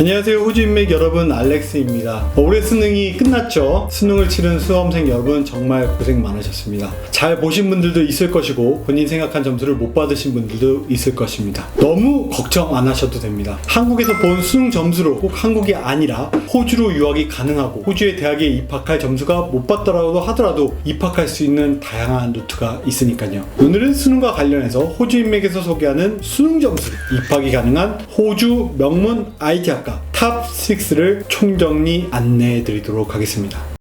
안녕하세요 호주 인맥 여러분 알렉스입니다. 올해 수능이 끝났죠? 수능을 치른 수험생 여러분 정말 고생 많으셨습니다. 잘 보신 분들도 있을 것이고 본인 생각한 점수를 못 받으신 분들도 있을 것입니다. 너무 걱정 안 하셔도 됩니다. 한국에서 본 수능 점수로 꼭 한국이 아니라 호주로 유학이 가능하고 호주의 대학에 입학할 점수가 못 받더라도 하더라도 입학할 수 있는 다양한 루트가 있으니까요. 오늘은 수능과 관련해서 호주 인맥에서 소개하는 수능 점수 입학이 가능한 호주 명문 IT 학과 탑 6를 총정리 안내해 드리도록 하겠습니다.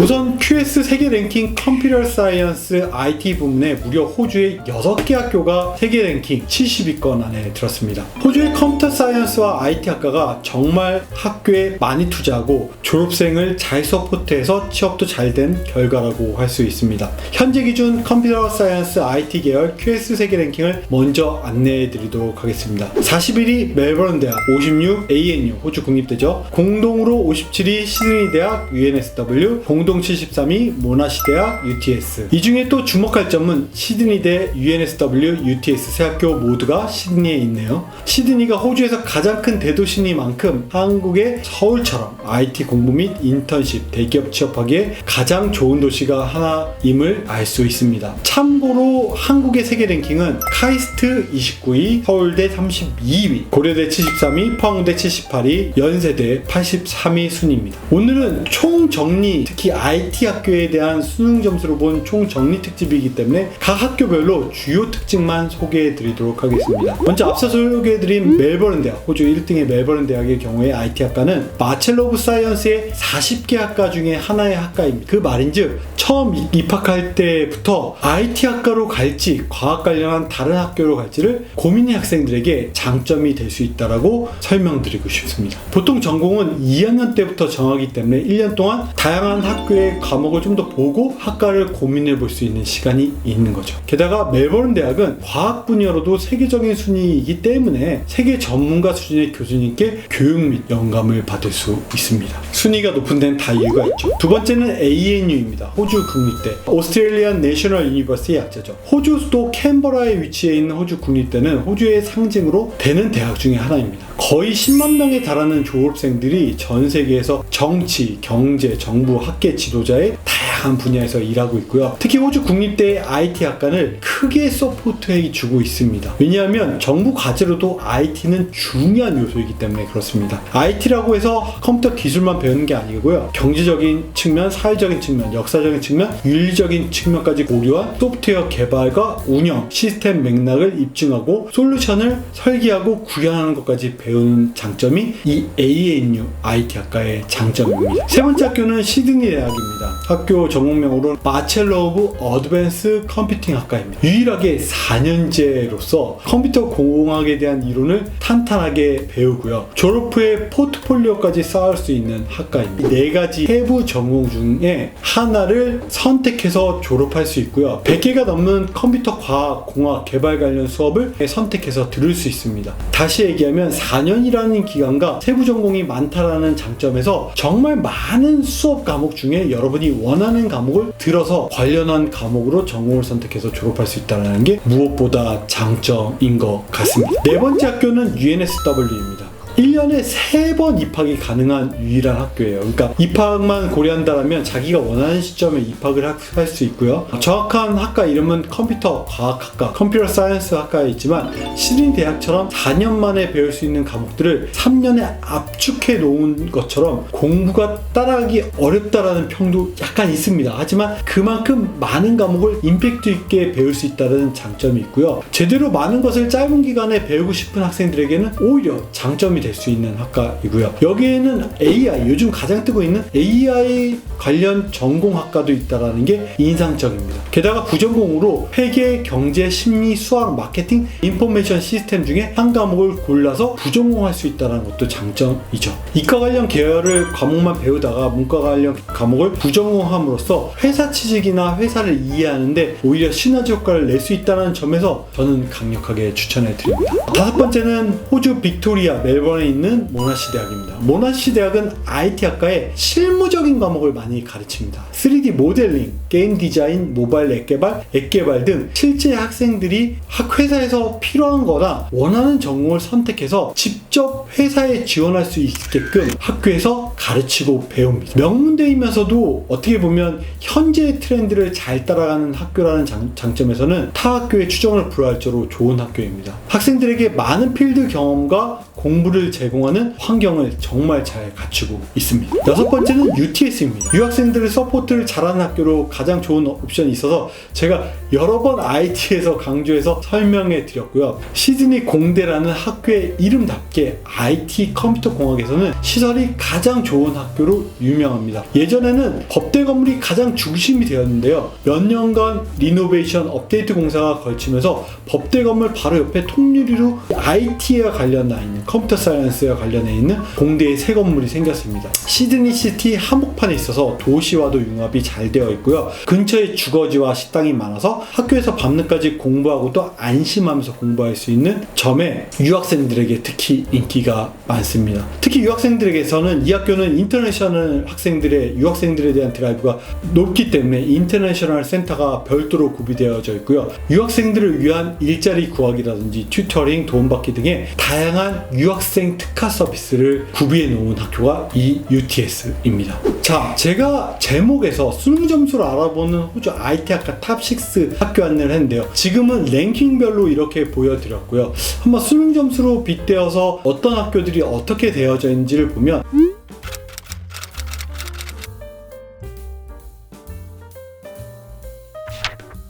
우선 QS 세계 랭킹 컴퓨터 사이언스 IT 부문 에 무려 호주의 6개 학교가 세계 랭킹 70위권 안에 들었습니다. 호주의 컴퓨터 사이언스와 IT 학과가 정말 학교에 많이 투자하고 졸업생을 잘 서포트해서 취업도 잘 된 결과라고 할 수 있습니다. 현재 기준 컴퓨터 사이언스 IT 계열 QS 세계 랭킹을 먼저 안내해 드리도록 하겠습니다. 41위 멜버른 대학, 56 ANU 호주 국립대죠. 공동으로 57위 시드니 대학 UNSW, 공동 73위 모나시 대학 UTS. 이 중에 또 주목할 점은 시드니대 UNSW, UTS 세 학교 모두가 시드니에 있네요. 시드니가 호주에서 가장 큰 대도시니만큼 한국의 서울처럼 IT 공부 및 인턴십, 대기업 취업하기에 가장 좋은 도시가 하나임을 알 수 있습니다. 참고로 한국의 세계 랭킹은 카이스트 29위, 서울대 32위, 고려대 73위, 포항대 78위, 연세대 83위 순입니다. 오늘은 총 정리, 특히 IT 학교에 대한 수능 점수로 본 총 정리 특집이기 때문에 각 학교별로 주요 특징만 소개해 드리도록 하겠습니다. 먼저 앞서 소개해 드린 멜버른 대학, 호주 1등의 멜버른 대학의 경우에 IT 학과는 마첼러 오브 사이언스의 40개 학과 중에 하나의 학과입니다. 그 말인즉 처음 이- 입학할 때부터 IT 학과로 갈지 과학 관련한 다른 학교로 갈지를 고민의 학생들에게 장점이 될 수 있다라고 설명드리고 싶습니다. 보통 전공은 2학년 때부터 정하기 때문에 1년 동안 다양한 학교 의 과목을 좀 더 보고 학과를 고민해 볼 수 있는 시간이 있는 거죠. 게다가 멜버른 대학은 과학 분야로도 세계적인 순위이기 때문에 세계 전문가 수준의 교수님께 교육 및 영감을 받을 수 있습니다. 순위가 높은 데는 다 이유가 있죠. 두 번째는 ANU입니다. 호주 국립대. 오스트레일리안 내셔널 유니버시티의 약자죠. 호주 수도 캔버라에 위치해 있는 호주 국립대는 호주의 상징으로 되는 대학 중에 하나입니다. 거의 10만 명에 달하는 졸업생들이 전 세계에서 정치, 경제, 정부, 학계 지도자의 다양한 분야에서 일하고 있고요. 특히 호주 국립대의 IT 학과를 크게 서포트해 주고 있습니다. 왜냐하면 정부 과제로도 IT는 중요한 요소이기 때문에 그렇습니다. IT라고 해서 컴퓨터 기술만 배우는 게 아니고요. 경제적인 측면, 사회적인 측면, 역사적인 측면, 윤리적인 측면까지 고려한 소프트웨어 개발과 운영, 시스템 맥락을 입증하고 솔루션을 설계하고 구현하는 것까지 배우는 장점이 이 ANU IT 학과의 장점입니다. 세 번째 학교는 시드니 대학입니다. 학교 전공명으로 마첼러 오브 어드밴스 컴퓨팅 학과입니다. 유일하게 4년제로서 컴퓨터 공학에 대한 이론을 탄탄하게 배우고요. 졸업 후에 포트폴리오까지 쌓을 수 있는 학과입니다. 네 가지 해부 전공 중에 하나를 선택해서 졸업할 수 있고요. 100개가 넘는 컴퓨터 과학, 공학, 개발 관련 수업을 선택해서 들을 수 있습니다. 다시 얘기하면 4년이라는 기간과 세부 전공이 많다라는 장점에서 정말 많은 수업 과목 중에 여러분이 원하는 과목을 들어서 관련한 과목으로 전공을 선택해서 졸업할 수 있다는 게 무엇보다 장점인 것 같습니다. 네 번째 학교는 UNSW입니다. 1년에 3번 입학이 가능한 유일한 학교예요. 그러니까 입학만 고려한다면 자기가 원하는 시점에 입학을 할 수 있고요. 정확한 학과 이름은 컴퓨터 과학학과, 컴퓨터 사이언스 학과에 있지만 시드니 대학처럼 4년 만에 배울 수 있는 과목들을 3년에 압축해 놓은 것처럼 공부가 따라하기 어렵다라는 평도 약간 있습니다. 하지만 그만큼 많은 과목을 임팩트 있게 배울 수 있다는 장점이 있고요. 제대로 많은 것을 짧은 기간에 배우고 싶은 학생들에게는 오히려 장점이 될 수 있는 학과이고요. 여기에는 AI, 요즘 가장 뜨고 있는 AI 관련 전공학과도 있다라는 게 인상적입니다. 게다가 부전공으로 회계, 경제, 심리, 수학, 마케팅, 인포메이션 시스템 중에 한 과목을 골라서 부전공할 수 있다는 것도 장점이죠. 이과 관련 계열을 과목만 배우다가 문과 관련 과목을 부전공함으로써 회사 취직이나 회사를 이해하는데 오히려 시너지 효과를 낼 수 있다는 점에서 저는 강력하게 추천해 드립니다. 다섯 번째는 호주 빅토리아 멜버른 멜번에 있는 모나시 대학입니다. 모나시 대학은 IT 학과의 실무적인 과목을 많이 가르칩니다. 3D 모델링, 게임 디자인, 모바일 앱 개발, 앱 개발 등 실제 학생들이 학 회사에서 필요한 거나 원하는 전공을 선택해서 직접 회사에 지원할 수 있게끔 학교에서 가르치고 배웁니다. 명문대이면서도 어떻게 보면 현재의 트렌드를 잘 따라가는 학교라는 장, 장점에서는 타 학교의 추정을 불허할 정도로 좋은 학교입니다. 학생들에게 많은 필드 경험과 공부를 제공하는 환경을 정말 잘 갖추고 있습니다. 여섯 번째는 UTS입니다. 유학생들을 서포트를 잘하는 학교로 가장 좋은 옵션이 있어서 제가 여러 번 IT에서 강조해서 설명해 드렸고요. 시드니 공대라는 학교의 이름답게 IT 컴퓨터 공학에서는 시설이 가장 좋은 학교로 유명합니다. 예전에는 법대 건물이 가장 중심이 되었는데요. 몇 년간 리노베이션 업데이트 공사가 걸치면서 법대 건물 바로 옆에 통유리로 IT와 관련 나 있는 컴퓨터 사이언스와 관련해 있는 공대의 새 건물이 생겼습니다. 시드니 시티 한복판에 있어서 도시와도 융합이 잘 되어 있고요. 근처에 주거지와 식당이 많아서 학교에서 밤늦까지 공부하고 또 안심하면서 공부할 수 있는 점에 유학생들에게 특히 인기가 많습니다. 특히 유학생들에게서는 이 학교는 인터내셔널 학생들의 유학생들에 대한 드라이브가 높기 때문에 인터내셔널 센터가 별도로 구비되어져 있고요. 유학생들을 위한 일자리 구하기라든지 튜터링, 도움받기 등의 다양한 유학생 특화 서비스를 구비해 놓은 학교가 이 UTS입니다. 자, 제가 제목에서 수능 점수를 알아보는 호주 IT 학과 탑6 학교 안내를 했는데요. 지금은 랭킹별로 이렇게 보여드렸고요. 한번 수능 점수로 빗대어서 어떤 학교들이 어떻게 되어져 있는지를 보면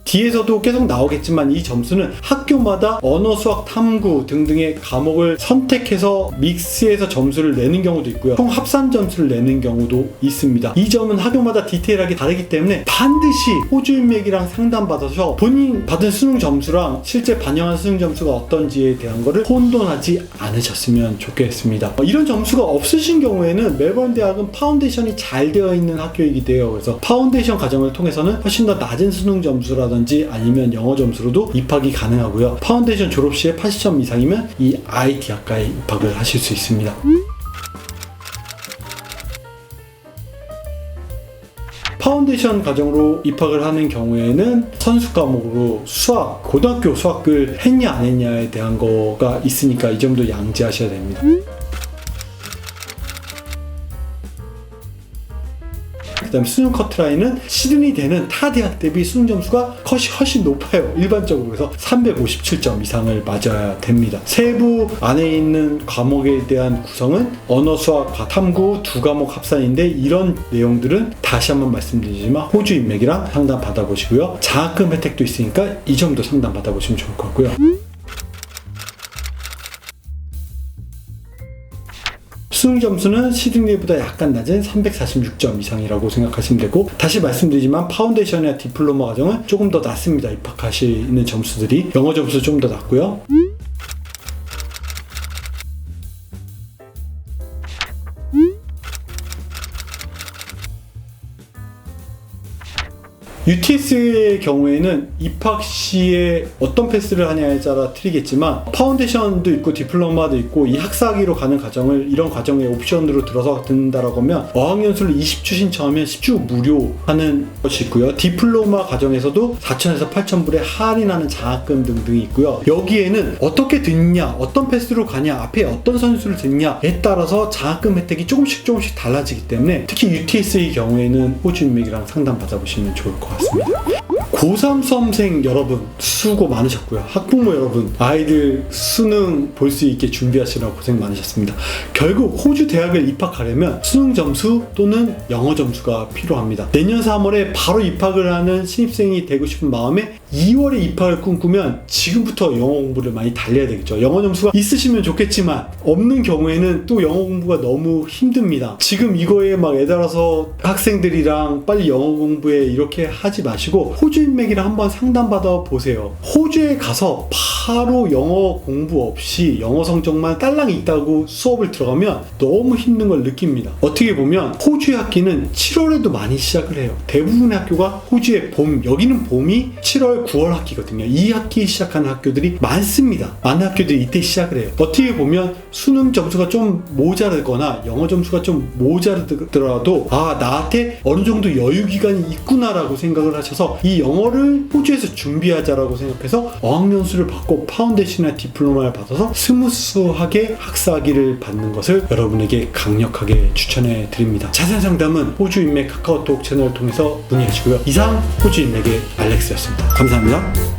뒤에서도 계속 나오겠지만 이 점수는 학교마다 언어, 수학, 탐구 등등의 과목을 선택해서 믹스해서 점수를 내는 경우도 있고요. 총 합산 점수를 내는 경우도 있습니다. 이 점은 학교마다 디테일하게 다르기 때문에 반드시 호주 인맥이랑 상담받아서 본인 받은 수능 점수랑 실제 반영한 수능 점수가 어떤지에 대한 거를 혼돈하지 않으셨으면 좋겠습니다. 어, 이런 점수가 없으신 경우에는 멜번 대학은 파운데이션이 잘 되어 있는 학교이기 때문에 그래서 파운데이션 과정을 통해서는 훨씬 더 낮은 수능 점수라든지 아니면 영어 점수로도 입학이 가능하고요. 파운데이션 졸업 시에 80점 이상이면 이 IT 학과에 입학을 하실 수 있습니다. 파운데이션 과정으로 입학을 하는 경우에는 선수 과목으로 수학, 고등학교 수학을 했냐 안 했냐에 대한 거가 있으니까 이 점도 양지하셔야 됩니다. 그 다음 수능 커트라인은 시드니 대는 타 대학 대비 수능 점수가 컷이 훨씬 높아요. 일반적으로 그래서 357점 이상을 맞아야 됩니다. 세부 안에 있는 과목에 대한 구성은 언어 수학과 탐구 두 과목 합산인데 이런 내용들은 다시 한번 말씀드리지만 호주 인맥이랑 상담 받아보시고요. 장학금 혜택도 있으니까 이 점도 상담 받아보시면 좋을 것 같고요. 수능 점수는 시드니보다 약간 낮은 346점 이상이라고 생각하시면 되고 다시 말씀드리지만 파운데이션이나 디플로마 과정은 조금 더 낮습니다. 입학하시는 점수들이 영어 점수 좀 더 낮고요. UTS의 경우에는 입학 시에 어떤 패스를 하냐에 따라 틀리겠지만 파운데이션도 있고 디플로마도 있고 이 학사학위로 가는 과정을 이런 과정에 옵션으로 들어서 듣는다라고 하면 어학연수를 20주 신청하면 10주 무료 하는 것이 있고요. 디플로마 과정에서도 4천에서 8천 불에 할인하는 장학금 등등이 있고요. 여기에는 어떻게 듣냐, 어떤 패스로 가냐, 앞에 어떤 선수를 듣냐에 따라서 장학금 혜택이 조금씩 조금씩 달라지기 때문에 특히 UTS의 경우에는 호주 인맥이랑 상담 받아보시면 좋을 것 같 습니다. 고3 수험생 여러분 수고 많으셨고요. 학부모 여러분 아이들 수능 볼 수 있게 준비하시느라 고생 많으셨습니다. 결국 호주 대학을 입학하려면 수능 점수 또는 영어 점수가 필요합니다. 내년 3월에 바로 입학을 하는 신입생이 되고 싶은 마음에 2월에 입학을 꿈꾸면 지금부터 영어 공부를 많이 달려야 되겠죠. 영어 점수가 있으시면 좋겠지만 없는 경우에는 또 영어 공부가 너무 힘듭니다. 지금 이거에 막 애달아서 학생들이랑 빨리 영어 공부에 이렇게 하지 마시고 호주 인맥이랑 한번 상담받아 보세요. 호주에 가서 바로 영어 공부 없이 영어 성적만 딸랑 있다고 수업을 들어가면 너무 힘든 걸 느낍니다. 어떻게 보면 호주의 학기는 7월에도 많이 시작을 해요. 대부분의 학교가 호주의 봄, 여기는 봄이 7월 8월, 9월 학기거든요. 이 학기 시작하는 학교들이 많습니다. 많은 학교들이 이때 시작을 해요. 어떻게 보면 수능 점수가 좀 모자르거나 영어 점수가 좀 모자르더라도 아 나한테 어느 정도 여유 기간이 있구나라고 생각을 하셔서 이 영어를 호주에서 준비하자라고 생각해서 어학연수를 받고 파운데이션이나 디플로마를 받아서 스무스하게 학사학위를 받는 것을 여러분에게 강력하게 추천해 드립니다. 자세한 상담은 호주 인맥 카카오톡 채널을 통해서 문의하시고요. 이상 호주 인맥의 알렉스였습니다. 감사합니다.